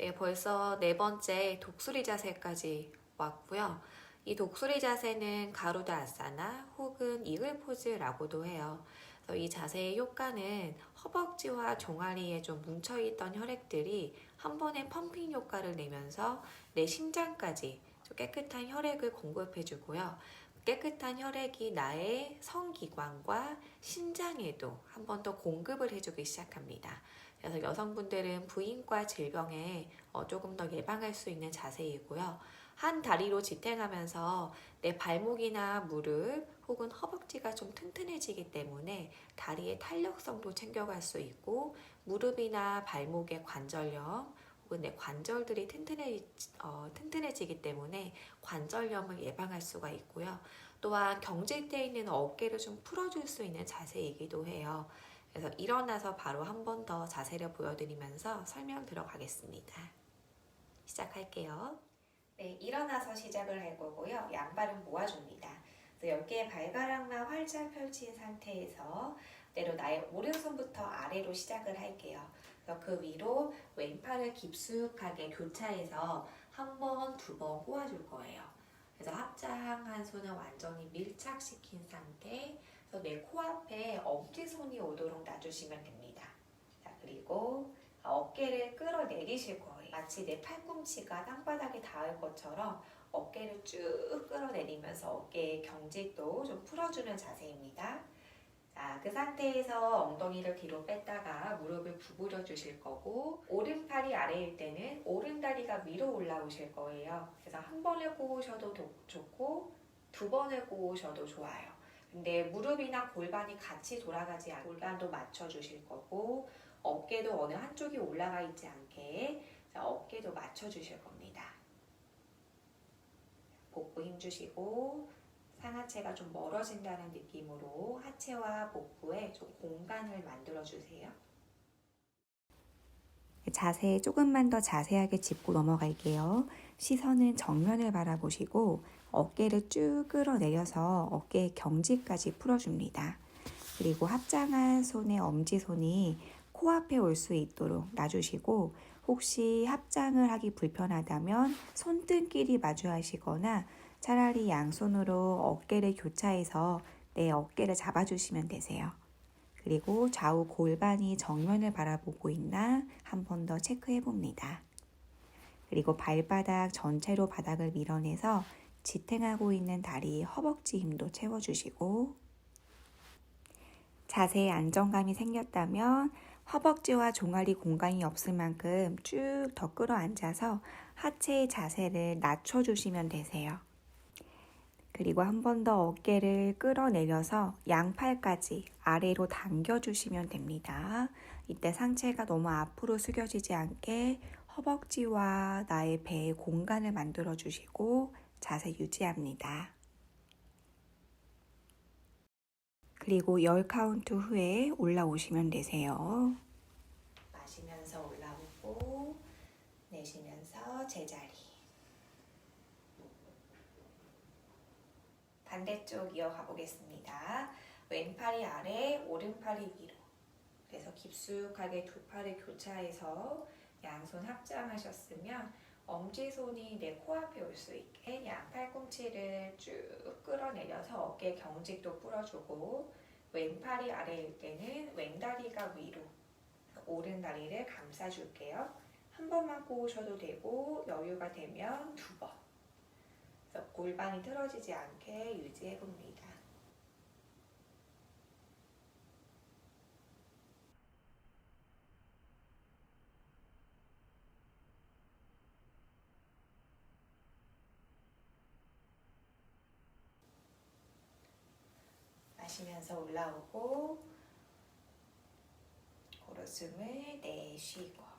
네, 벌써 네 번째 독수리 자세까지 왔고요. 이 독수리 자세는 가루드 아사나 혹은 이글 포즈라고도 해요. 이 자세의 효과는 허벅지와 종아리에 좀 뭉쳐있던 혈액들이 한 번에 펌핑 효과를 내면서 내 심장까지 좀 깨끗한 혈액을 공급해주고요. 깨끗한 혈액이 나의 성기관과 심장에도 한 번 더 공급을 해주기 시작합니다. 그래서 여성분들은 부인과 질병에 어, 조금 더 예방할 수 있는 자세이고요. 한 다리로 지탱하면서 내 발목이나 무릎 혹은 허벅지가 좀 튼튼해지기 때문에 다리의 탄력성도 챙겨갈 수 있고 무릎이나 발목의 관절염 혹은 내 관절들이 튼튼해, 어, 튼튼해지기 때문에 관절염을 예방할 수가 있고요. 또한 경직되어 있는 어깨를 좀 풀어줄 수 있는 자세이기도 해요. 그래서 일어나서 바로 한 번 더 자세를 보여드리면서 설명 들어가겠습니다. 시작할게요. 네, 일어나서 시작을 할 거고요. 양발은 모아줍니다. 그래서 10개의 발가락만 활짝 펼친 상태에서 때로 나의 오른손부터 아래로 시작을 할게요. 그 위로 왼팔을 깊숙하게 교차해서 한 번, 두 번 꼬아줄 거예요. 그래서 합장 한 손을 완전히 밀착시킨 상태. 그래서 내 코앞에 엄지손이 오도록 놔주시면 됩니다. 자, 그리고 어깨를 끌어내리실 거예요. 마치 내 팔꿈치가 땅바닥에 닿을 것처럼 어깨를 쭉 끌어내리면서 어깨의 경직도 좀 풀어주는 자세입니다. 자, 그 상태에서 엉덩이를 뒤로 뺐다가 무릎을 구부려 주실 거고 오른팔이 아래일 때는 오른다리가 위로 올라오실 거예요. 그래서 한 번을 꼬으셔도 도- 좋고 두 번을 꼬으셔도 좋아요. 근데 무릎이나 골반이 같이 돌아가지 않고 골반도 맞춰 주실 거고 어깨도 어느 한쪽이 올라가 있지 않게 자, 어깨도 맞춰 주실 겁니다. 복부 힘 주시고 상하체가 좀 멀어진다는 느낌으로 하체와 복부에 좀 공간을 만들어 주세요. 자세 조금만 더 자세하게 짚고 넘어갈게요. 시선은 정면을 바라보시고 어깨를 쭉 끌어내려서 어깨의 경지까지 풀어줍니다. 그리고 합장한 손의 엄지손이 코앞에 올 수 있도록 놔주시고 혹시 합장을 하기 불편하다면 손등끼리 마주하시거나 차라리 양손으로 어깨를 교차해서 내 어깨를 잡아주시면 되세요. 그리고 좌우 골반이 정면을 바라보고 있나 한 번 더 체크해 봅니다. 그리고 발바닥 전체로 바닥을 밀어내서 지탱하고 있는 다리 허벅지 힘도 채워주시고 자세에 안정감이 생겼다면 허벅지와 종아리 공간이 없을 만큼 쭉 더 끌어앉아서 하체의 자세를 낮춰주시면 되세요. 그리고 한 번 더 어깨를 끌어내려서 양팔까지 아래로 당겨주시면 됩니다. 이때 상체가 너무 앞으로 숙여지지 않게 허벅지와 나의 배에 공간을 만들어 주시고 자세 유지합니다. 그리고 열 카운트 후에 올라오시면 되세요. 마시면서 올라오고 내쉬면서 제자리. 반대쪽 이어가 보겠습니다. 왼팔이 아래, 오른팔이 위로. 그래서 깊숙하게 두 팔을 교차해서 양손 합장하셨으면 엄지손이 내 코앞에 올 수 있게 양 팔꿈치를 쭉 끌어내려서 어깨 경직도 풀어주고 왼팔이 아래일 때는 왼다리가 위로 오른 다리를 감싸줄게요. 한 번만 꼬으셔도 되고 여유가 되면 두 번. 골반이 틀어지지 않게 유지해 봅니다. 마시면서 올라오고 고로 숨을 내쉬고